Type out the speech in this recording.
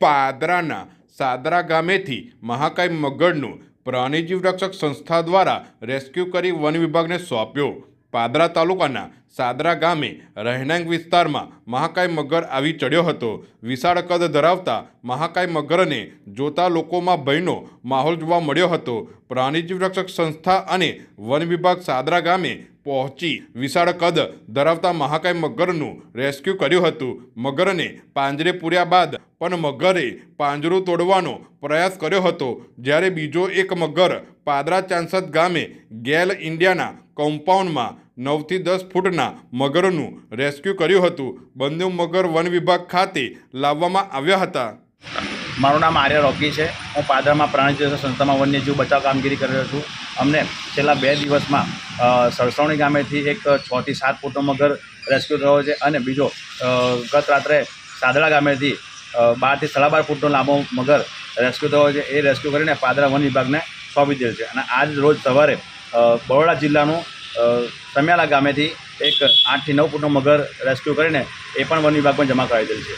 પાદરાના સાદરા ગામેથી મહાકાય મગરનું પ્રાણીજીવ રક્ષક સંસ્થા દ્વારા રેસ્ક્યુ કરી વન વિભાગને સોંપ્યો. પાદરા તાલુકાના સાદરા ગામે રહેણાંક વિસ્તારમાં મહાકાય મગર આવી ચડ્યો હતો. વિશાળ કદ ધરાવતા મહાકાય મગરને જોતા લોકોમાં ભયનો માહોલ જોવા મળ્યો હતો. પ્રાણીજીવ રક્ષક સંસ્થા અને વન વિભાગ સાદરા ગામે પહોંચી વિશાળ કદ ધરાવતા મહાકાય મગરનું રેસ્ક્યુ કર્યું હતું. મગરને પાંજરે પૂર્યા બાદ પણ મગરે પાંજરું તોડવાનો પ્રયાસ કર્યો હતો. જ્યારે બીજો એક મગર પાદરા ચાંસદ ગામે ગેલ ઇન્ડિયાના કમ્પાઉન્ડમાં નવથી દસ ફૂટના મગરનું રેસ્ક્યુ કર્યું હતું. બંને મગર વન વિભાગ ખાતે લાવવામાં આવ્યા હતા. મારું નામ આર્ય રોકી છે. હું પાદરામાં પ્રાણીજીવ સંસ્થામાં વન્યજીવ બચાવ કામગીરી કરી રહ્યો છું. અમને છેલ્લા બે દિવસમાં સરસવણી ગામેથી એક છથી સાત ફૂટનો મગર રેસ્ક્યુ થયો છે અને બીજો ગત રાત્રે સાદડા ગામેથી બારથી સાડા બાર ફૂટનો લાંબો મગર રેસ્ક્યુ થયો છે. એ રેસ્ક્યુ કરીને પાદરા વન વિભાગને સોંપી દેલ છે. અને આજ રોજ સવારે બરોડા જિલ્લાનું સમિયાલા ગામેથી એક આઠથી નવ ફૂટનો મગર રેસ્ક્યુ કરીને એ પણ વન વિભાગમાં જમા કરાવી દેલ છે.